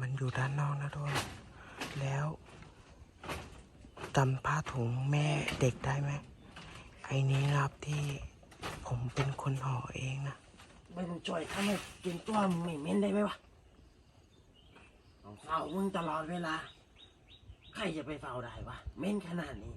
มันอยู่ด้านนอกนะทุกคนแล้วจำผ้าถุงแม่เด็กได้ไหมไอ้นี้นะครับที่ผมเป็นคนห่อเองนะไม่มึงช่วยทำไมกินตัวมึงไม่เหม็นได้ไหมวะเฝ้ามึงตลอดเวลา ใครจะไปเฝ้าได้วะเหม็นขนาดนี้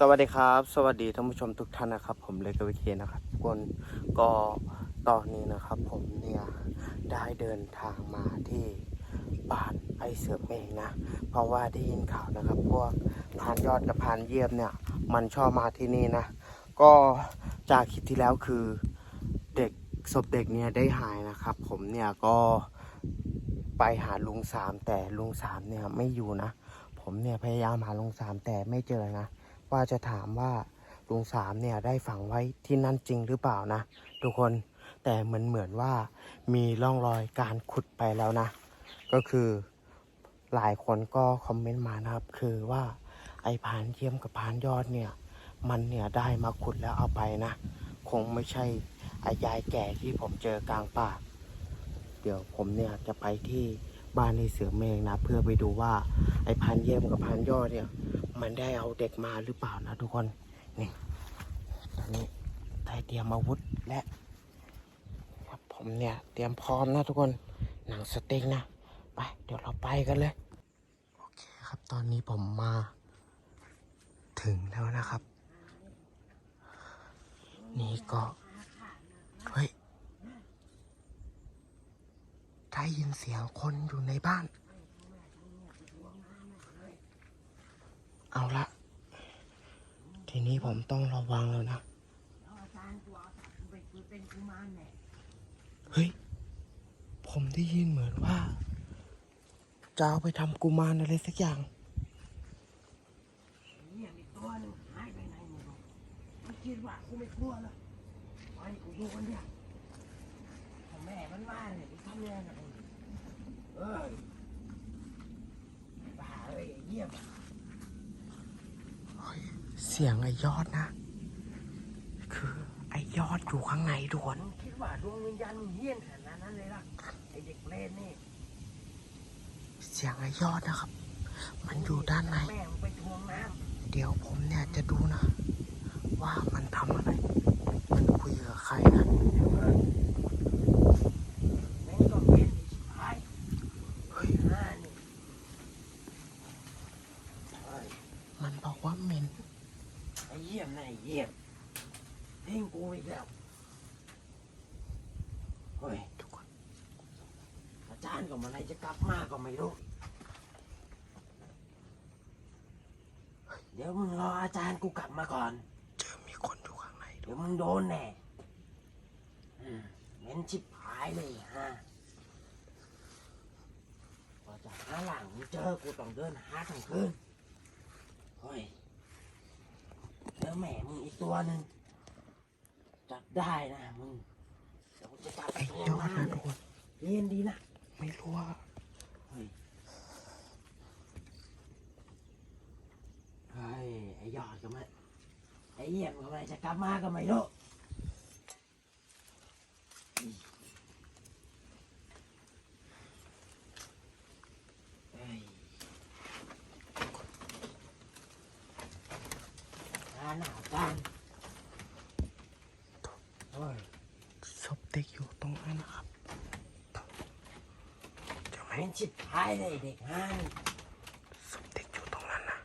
สวัสดีครับ สวัสดีท่านผู้ชมทุกท่านนะครับ ผมเลกวิเคนะครับทุกคนก็ตอนนี้นะครับ ผมเนี่ยได้เดินทางมาที่บ้านไอเสือเมงนะ เพราะว่าได้ยินข่าวนะครับ พวกพานยอดกับพานเยียบเนี่ย มันชอบมาที่นี่นะ ก็จากคลิปที่แล้วคือเด็กศพเด็กเนี่ยได้หายนะครับ ผมเนี่ยก็ไปหาลุงสามแต่ลุงสามเนี่ยไม่อยู่นะ ผมเนี่ยพยายามหาลุงสามแต่ไม่เจอนะ ว่าจะถามว่าลุงสามเนี่ยได้ฝังไว้ที่นั่นจริงหรือเปล่านะ ทุกคนแต่เหมือนเหมือนว่ามีร่องรอยการขุดไปแล้วนะ ก็คือหลายคนก็คอมเมนต์มานะครับ คือว่าไอ้ผานเยี่ยมกับผานยอดเนี่ย มันเนี่ยได้มาขุดแล้วเอาไปนะ คงไม่ใช่ไอ้ยายแก่ที่ผมเจอกลางป่า เดี๋ยวผมเนี่ยจะไปที่บ้านในเสือเมงนะ เพื่อไปดูว่าไอ้พันเยี่ยมกับพันยอดเนี่ย มันได้เอาเด็กมาหรือเปล่านะทุกคน นี่ ตอนนี้ได้เตรียมอาวุธและครับผมเนี่ยเตรียมพร้อมนะทุกคน หนังสติ๊กนะ ไป เดี๋ยวเราไปกันเลย โอเคครับ ตอนนี้ผมมา ถึงแล้วนะครับ นี่ก็ เฮ้ย ได้ยินเสียงคนอยู่ในบ้าน เอาละ ทีนี้ผมต้องระวังแล้วนะ เฮ้ย ผมได้ยินเหมือนว่า จะเอาไปทำกุมารอะไรสักอย่างเนี่ยมีตัวหนึงหายไปไหนไม่รู้มันคิดว่ากูไม่กลัวแล้วไอ้กูดูคนเดียวแม่มันมาเนี่ยกูทำยังไงเอ้ยบ้าเอ้ยเยี่ยม เสียงไอ้ยอดนะ คือ ไอ้ยอดอยู่ข้างในทุกคนมึงคิดว่าดวงวิญญาณมึงเฮี้ยนขนาดนั้นเลยล่ะไอเด็กเล่นนี่เสียงไอ้ยอดนะครับ มันอยู่ด้านในแม่มึงไปทวงน้เดี๋ยวผมเนี่ยจะดูนะ ว่ามันทำอะไร มันคุยกับใครนะำแม่งก็เป็นไอ้ชิบหาย เฮ้ย ห้านี่เฮ้ย มันบอกว่าเหม็น ไอ้เยี่ยมนะไอ้เยี่ยมทิ้งกูอีกแล้วเฮ้ย ทุกคน อาจารย์ ก็เมาอะไรจะกลับมาก็ไม่รู้ เดี๋ยวมึงรออาจารย์กูกลับมาก่อน เจอมีคนอยู่ข้างในด้เดี๋วยยวมึงโดนแน่อืมเหม็นชิบหายเลยฮะพอจะหาหลังมึงเจอกูต้องเดินหาทั้งคืนเฮ้ยเดี๋ยวแม่มึงอีกตัวหนึ่งจับได้นะมึงเดี๋ยวกูจะจับไอ้ตัวยอดมานะเลทุกยคนเรียนดีนะ ไม่รู้ว่าเฮ้ไอ้ยอดก็ไม่ไอ้เยี่ยมก็ไม่จะกลับมาก็ไม่รู้เฮ้ยหาหน้ากันเฮ้ย ชิบหายเลยเด็กห้างเด็กอยู่ตรงนั้นนะ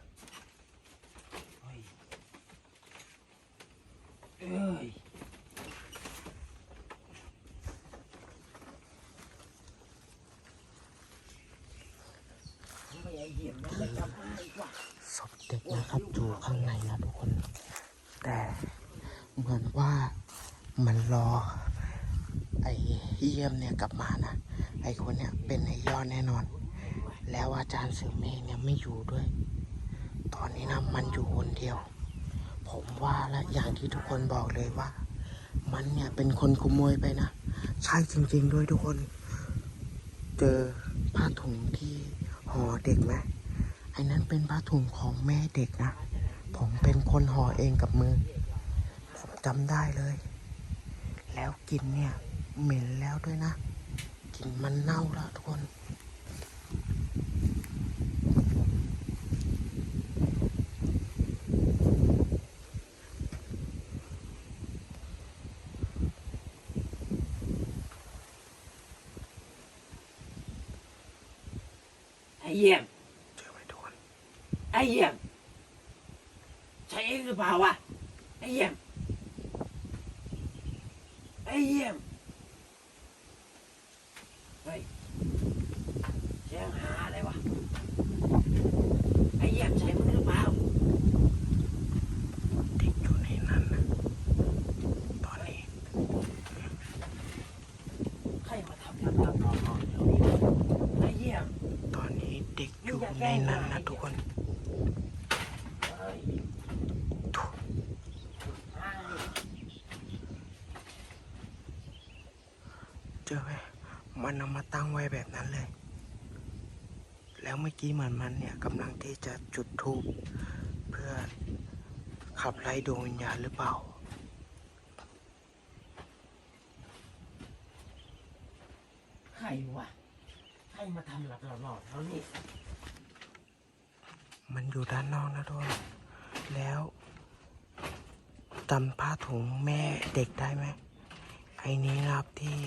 เฮ้ยอ้ยศพเด็กนะครับอยู่ข้างในนะทุกคน แต่เหมือนว่ามันรอ ไอเยี่ยมเนี่ยกลับมานะ อดแน่นอน แล้วอาจารย์เสือเมฆเนี่ยไม่อยู่ด้วย ตอนนี้นะมันอยู่คนเดียว ผมว่าและอย่างที่ทุกคนบอกเลยว่า มันเนี่ยเป็นคนขโมยไปนะ ใช่จริง ๆ ด้วยทุกคน เจอผ้าถุงที่ห่อเด็กไหมไอ้นั้นเป็นผ้าถุงของแม่เด็กนะ ผมเป็นคนห่อเองกับมือ ผมจำได้เลย แล้วกลินเนี่ยเหม็นแล้วด้วยนะ กลินมันเน่าแล้วทุกคน อ้เยี่ยมเจอไหมทุกคนไอ้เยี่ยมใช่เองหรือเปล่าวะไอ้เยี่ยมไอ้เยี่ยมเฮ้ยเสียงหาอะไรวะไอ้เยี่ยมใช่มึงหรือเปล่า เด็กอยู่ในนั้นนะตอนนี้ ใครมาทำกับกับน้องๆเดี๋ยวนี้ไอ้เยี่ยม ตอนนี้เด็กอยู่ในนั้นนะทุกคน เฮ้ย ทุก อ้าย เจอไหมมันเอามาตั้งไว้แบบนั้นเลย แล้วเมื่อกี้เหมือนมันเนี่ยกำลังที่จะจุดธูปเพื่อขับไล่ดวงวิญญาณหรือเปล่าใครวะใครมาทำหลับหลอนๆเขานี่มันอยู่ด้านนอกนะทุกคนแล้วจำผ้าถุงแม่เด็กได้ไหมไอ้นี้นะครับที่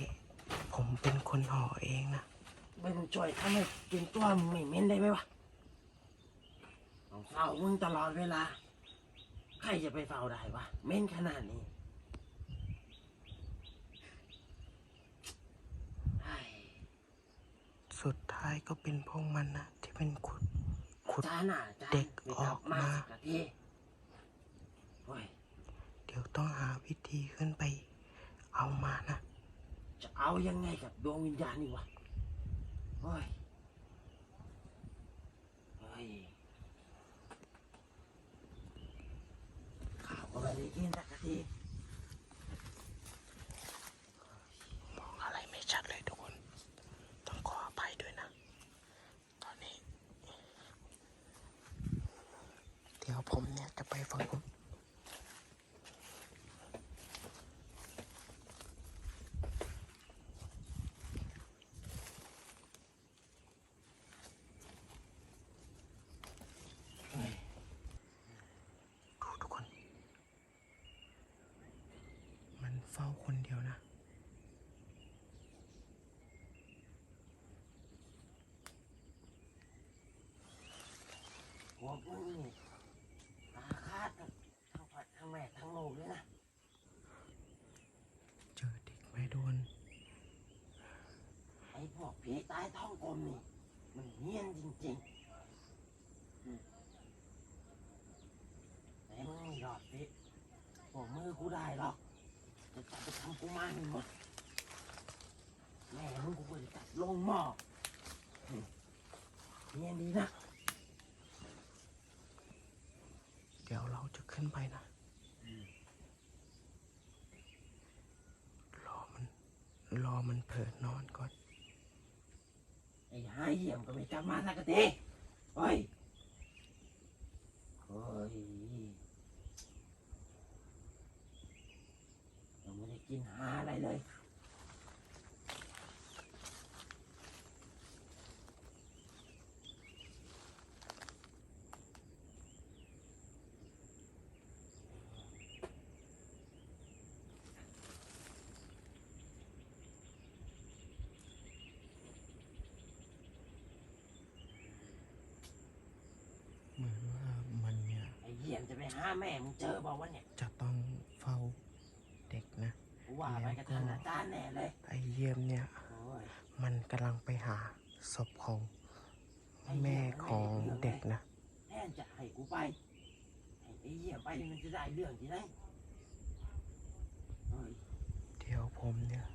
ผมเป็นคนห่อเองนะไม่มึงช่วยทำให้กินตัวมึงไม่เหม็นได้ไหมวะต้องเฝ้ามึงตลอดเวลา ใครจะไปเฝ้าได้วะเหม็นขนาดนี้ไอ้สุดท้ายก็เป็นพวกมันนะที่เป็นขุดขุดจ้าหน่าจ้าเด็กออกมาสักทีโอ้ยเดี๋ยวต้องหาวิธีขึ้นไปเอามานะ จะเอายังไงกับดวงวิญญาณนี่วะโอ้ยเฮ้ยข้าวก็ไม่ได้กินสักทีมองอะไรไม่ชัดเลยทุกคน ต้องขออภัยด้วยนะ ตอนนี้ เดี๋ยวผมเนี่ยจะไปฝั่ง เฮ้ย ดูทุกคน มันเฝ้าคนเดียวนะ หัวพวกนี้อาฆาตทั้งทั้งพ่อทั้งแม่ทั้งลูกเลยนะ เจอเด็ก ไม่โดน ไอ้พวกผีตายท้องกลมนี่ มันเฮี้ยนจริงๆอืมแต่มึงไม่รอดสิพวกมือกูได้หรอกจะจับไปทำกูมาให้หมดแม่มึงกูก็จะจับลงหม้ออืมเฮี้ยนดีนะ เดี๋ยวเราจะขึ้นไปนะ รอมัน รอมันเผลอนอนก่อน ไอ้หาเยี่ยมก็ไม่กลับมาสักทีเฮ้ยเฮ้ยยังไม่ได้กินหาอะไรเลย เหมือนว่ามันเนี่ย ไอ้เยี่ยมจะไปหาแม่มึงเจอบอกว่าเนี่ยจะต้องเฝ้าเด็กนะ กูว่าไปกับท่านอาจารย์แน่เลยไอเยี่ยมเนี่ย โอ้ยมันกำลังไปหาศพของแม่ของเด็กนะแถมนจะให้กูไปให้ไอ้เหี้ยไปมันจะได้เรื่องที่ไหนเฮ้ยเดี๋ยวผมเนี่ย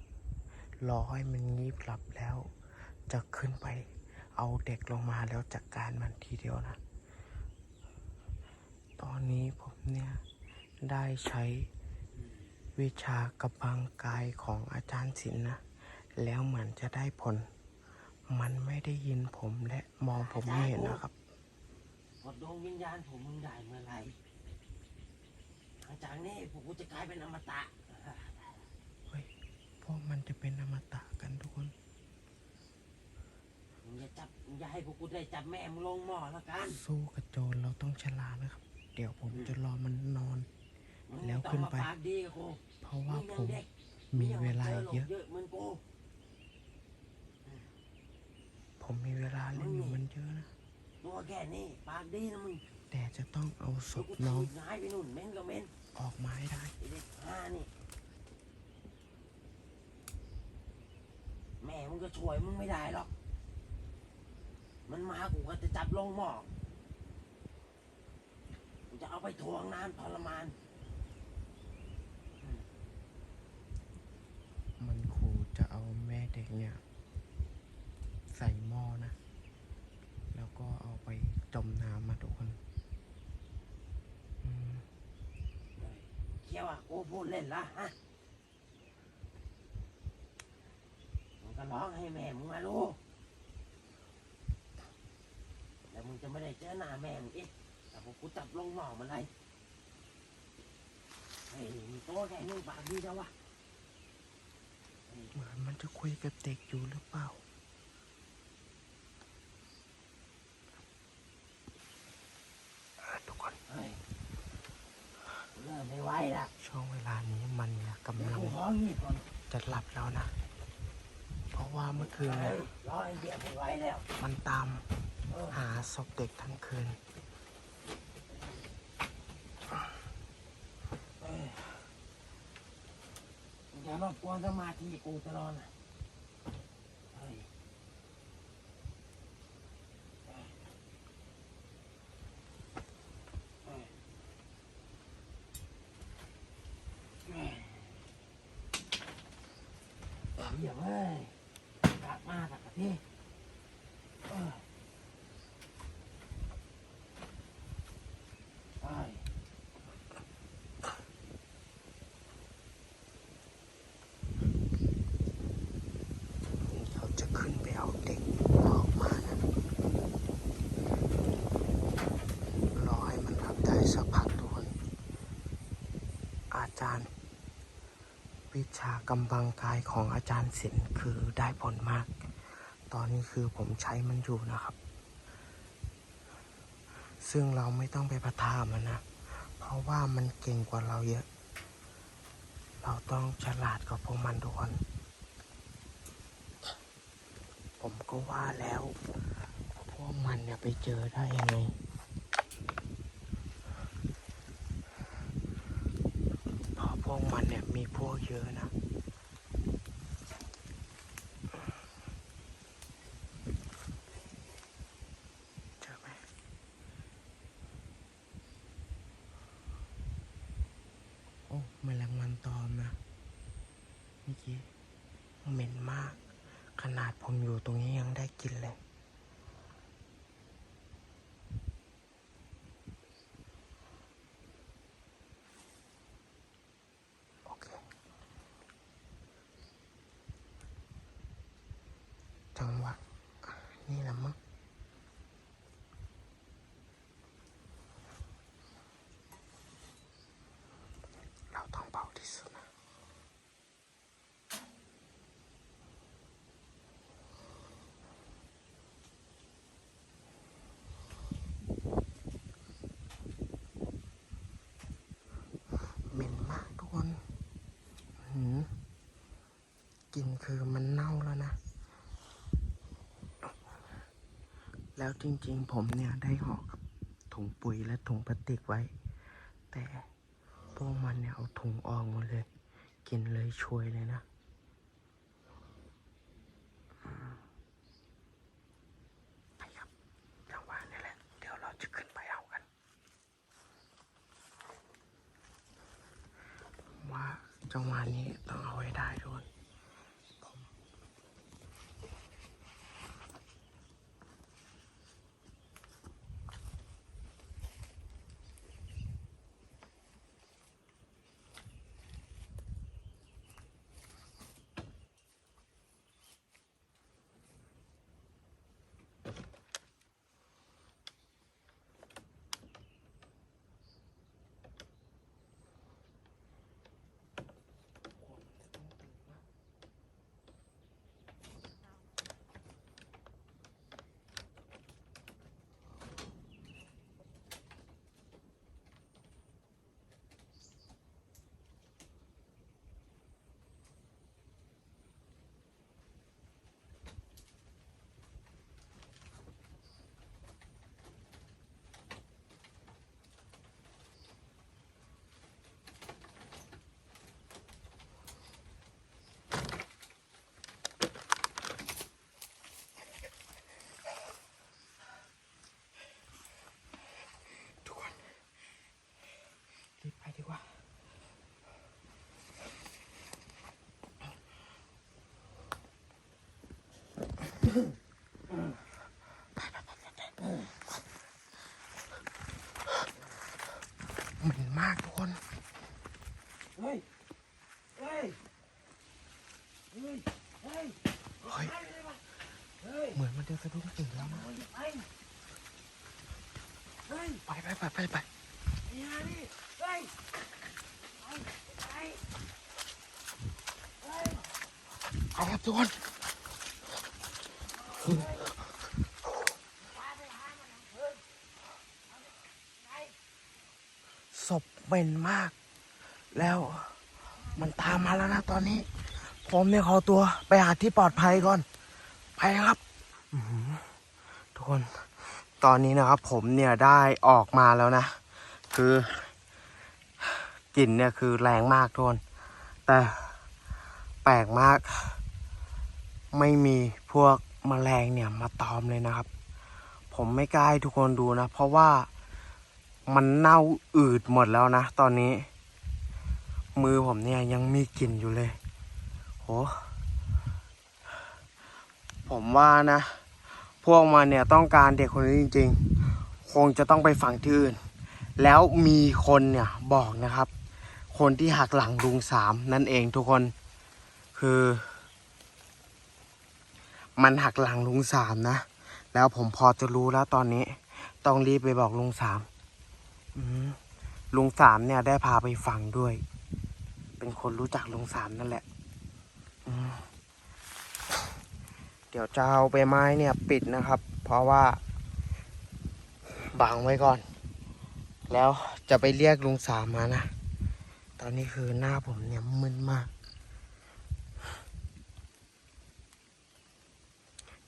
รอให้มันงีบหลับแล้ว จะขึ้นไปเอาเด็กลงมาแล้วจัดการมันทีเดียวนะ ตอนนี้ผมเนี่ย ได้ใช้วิชากำบังกายของอาจารย์ศิลป์นะ แล้วเหมือนจะได้ผล มันไม่ได้ยินผมและมองผมไม่เห็นนะครับพอดวงวิญญาณผมมึงได้เมื่อไหร่หลังจากนี้พวกกูจะกลายเป็นอมตะเฮ้ยพวกมันจะเป็นอมตะกันทุกคนมึงอย่าจับมึงอย่าให้พวกกูได้จับแม่มึงลงหม้อแล้วกัน สู้กับโจรเราต้องฉลาดนะครับ เดี๋ยวผมจะรอมันนอนมึงแล้ไม่วต้องขึ้นมาไปปากดีกับกูเพราะมึว่างผยังมเด็กมีเวลามึงเยอะเยอะเหมือนกูผมมีเวลาเล่นอยู่มันเยอะนะ ตัวแค่นี้ปากดีนะมึง แต่จะต้องเอาศเดี๋ยวพกูน้ถีองบหายไปนู่นเม้นก็เม้นออกมาให้ได้ไอ้เด็กห้านี่แม่มึงก็ช่วยมึงไม่ได้หรอก มันมากูก็จะจับลงหม้อกู จะเอาไปทวงน้ำทรมาน มันขู่จะเอาแม่เด็กเนี่ย ใส่หม้อนะ แล้วก็เอาไปจมน้ำมาทุกคนอืมเคียวอะกูพูดเล่นละฮะมึงก็ร้องให้แม่มึงมารู้แล้วมึงจะไม่ได้เจอหน้าแม่มึงอีก แต่พวกกูจับลงหม้อมันไรเฮ้ยมีโตแค่นี้ปากดีแล้ววะเฮ้ยเหมือนมันจะคุยกับเด็กอยู่หรือเปล่าเออทุกคนเฮ้ยกูเริ่มไม่ไหวละช่วงเวลานี้มันเนี่ยกำเดี๋ยวลังกูของีบก่อนจะหลับแล้วนะ เพราะว่าเมื่อคืนเฮ้เนี่ยยรอไอ้เหี้ยไม่ไหวแล้ว มันตามเออหาศพเด็กทั้งคืน เอ้ยมึง อย่ารบกวนสมาธิกูตลอดนะเฮ้ยเอ้ยเฮ้ยเฮ้ยเฮ้ยกลับมาสักทีเอ้ยเอ้ย เขาจะขึ้นไปเอาเด็กออกมานะรอให้มันทำได้สักพักทุกคน อาจารย์ วิชากำบังกายของอาจารย์ศิลป์คือได้ผลมาก ตอนนี้คือผมใช้มันอยู่นะครับ ซึ่งเราไม่ต้องไปประทามันนะ เพราะว่ามันเก่งกว่าเราเยอะ เราต้องฉลาดกว่าพวกมันทุกคน ผมก็ว่าแล้ว พวกมันเนี่ยไปเจอได้ยังไง เพราะพวก มีพวกเยอะนะ เจอไหมโอ้แมลงวันตอมนะเมื่อกี้เหม็นมาก ขนาดผมอยู่ตรงนี้ยังได้กลินเลย โอเค จังหวะ นี่แหละมั้งเราต้องเบาที่สุดนะเหม็นมากทุกคนหืมกลินคือมันเน่าแล้วนะ แล้วจริงๆ ผมเนี่ยได้ห่อกับถุงปุ๋ยและถุงพลาสติกไว้ แต่พวกมันเนี่ยเอาถุงออกหมดเลย กินเลยช่วยเลยนะไปครับจังหวะนี้แหละ เดี๋ยวเราจะขึ้นไปเอากัน ว่าจังหวะนี้ต้องเอาให้ได้ทุกคน เหม็นมากทุกคน เฮ้ย เฮ้ย เฮ้ย เฮ้ยเฮ้ยเฮ้ยเหมือนมันจะสะดุ้งตื่นแล้วนะไปเฮ้ยไปไปไปไปไปไอ้ฮานี่เฮ้ยไปไปเฮ้ยไปครับทุกคน ศพเป็นมาก แล้วมันตามมาแล้วนะตอนนี้ ผมเนี่ยขอตัวไปหาที่ปลอดภัยก่อน ไปครับทุกคน ตอนนี้นะครับ ผมเนี่ยได้ออกมาแล้วนะ คือกลิ่นเนี่ยคือแรงมากทุกคน แต่แปลกมาก ไม่มีพวก แมลงเนี่ยมาตอมเลยนะครับ ผมไม่กล้าให้ทุกคนดูนะ เพราะว่ามันเน่าอืดหมดแล้วนะ ตอนนี้ มือผมเนี่ยยังมีกลิ่นอยู่เลยโหผมว่านะ พวกมันเนี่ยต้องการเด็กคนนี้จริง ๆ คงจะต้องไปฝังที่อื่น แล้วมีคนเนี่ยบอกนะครับ คนที่หักหลังลุงสามนั่นเองทุกคนคือ มันหักหลังลุงสามนะ แล้วผมพอจะรู้แล้วตอนนี้ ต้องรีบไปบอกลุงสามลุงสามเนี่ยได้พาไปฟังด้วย เป็นคนรู้จักลุงสามนั่นแหละเดี๋ยวจะเอาใบไม้เนี่ยปิดนะครับ เพราะว่าบังไว้ก่อน แล้วจะไปเรียกลุงสามมานะ ตอนนี้คือหน้าผมเนี่ยมึนมาก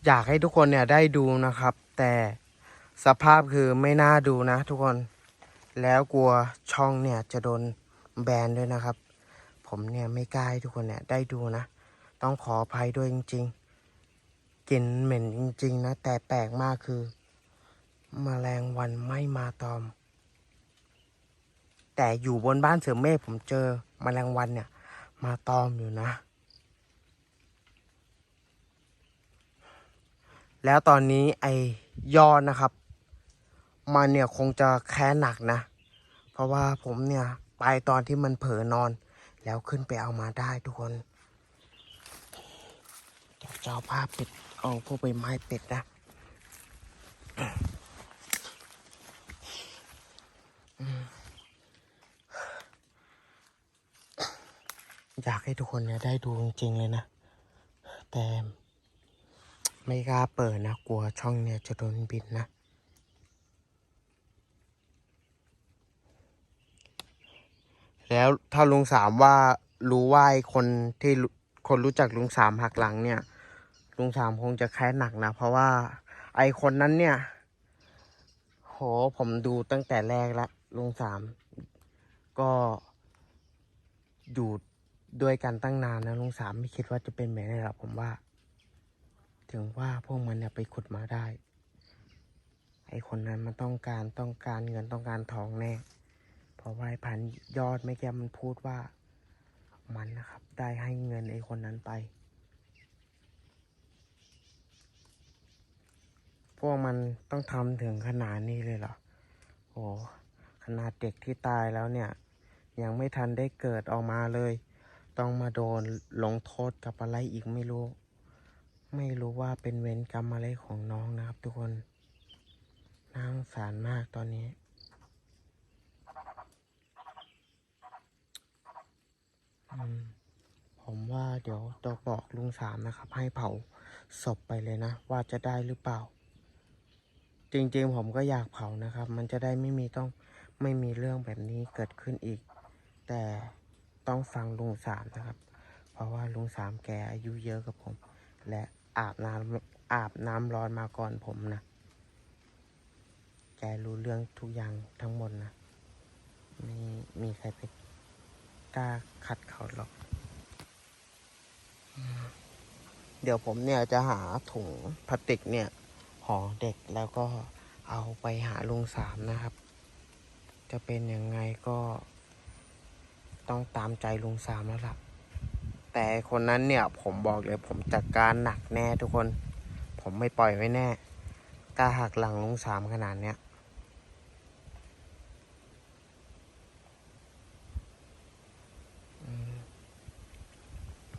อยากให้ทุกคนเนี่ยได้ดูนะครับ แต่สภาพคือไม่น่าดูนะ ทุกคน แล้วกลัวช่องเนี่ยจะโดนแบนด้วยนะครับ ผมเนี่ยไม่กล้าให้ทุกคนเนี่ยได้ดูนะ ต้องขออภัยด้วยจริง ๆกลิ่นเหม็นจริง ๆ นะ แต่แปลกมากคือมแมลงวันไม่มาตอม แต่อยู่บนบ้านเสือเมฆผมเจอมแมลงวันเนี่ย มาตอมอยู่นะ แล้วตอนนี้ไอ้ยอดนะครับ มันเนี่ยคงจะแค้นหนักนะ เพราะว่าผมเนี่ยไปตอนที่มันเผลอนอน แล้วขึ้นไปเอามาได้ทุกคนเดี๋ยวจะเอาผ้าปิดเอาพวกใบไม้ปิดนะอยากให้ทุกคนเนี่ยได้ดูจริงๆเลยนะ แต่ ไม่กล้าเปิดนะ กลัวช่องเนี่ยจะโดนบินนะ แล้วถ้าลุงสามว่ารู้ว่าไอ้คนที่คนรู้จักลุงสามหักหลังเนี่ย ลุงสามคงจะแค้นหนักนะ เพราะว่าไอคนนั้นเนี่ย โหผมดูตั้งแต่แรกละลุงสาม ก็อยู่ด้วยกันตั้งนานนะลุงสามไม่คิดว่าจะเป็นแบบนี้หรอกผมว่า ถึงว่าพวกมันเนี่ยไปขุดมาได้ ไอคนนั้นมันต้องการต้องการเงินต้องการทองแน่ เพราะว่าไอพันยอดไม่แกมันพูดว่า มันนะครับ ได้ให้เงินไอคนนั้นไป พวกมันต้องทำถึงขนาดนี้เลยเหรอ โอ้ขนาดเด็กที่ตายแล้วเนี่ย ยังไม่ทันได้เกิดออกมาเลย ต้องมาโดนลงโทษกับอะไรอีกไม่รู้ ไม่รู้ว่าเป็นเวรกรรมอะไรของน้องนะครับ ทุกคนน่าสงสารมากตอนนี้ ผมว่าเดี๋ยวจะบอกลุงสามนะครับ ให้เผาศพไปเลยนะ ว่าจะได้หรือเปล่า จริงๆผมก็อยากเผานะครับ มันจะได้ไม่มีต้องไม่มีเรื่องแบบนี้เกิดขึ้นอีก แต่ต้องฟังลุงสามนะครับ เพราะว่าลุงสามแกอายุเยอะกับผมและ อาบน้ำอาบน้ำร้อนมาก่อนผมนะ แกรู้เรื่องทุกอย่างทั้งหมดนะ ไม่มีใครไปกล้าขัดเขาหรอก เดี๋ยวผมเนี่ยจะหาถุงพลาสติกเนี่ยห่อเด็กแล้วก็เอาไปหาลุงสามนะครับ จะเป็นยังไงก็ต้องตามใจลุงสามแล้วล่ะ แต่คนนั้นเนี่ยผมบอกเลยผมจัดการหนักแน่ทุกคน ผมไม่ปล่อยไว้แน่กล้าหักหลังลุงสามขนาดเนี้ย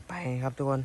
ไปครับทุกคน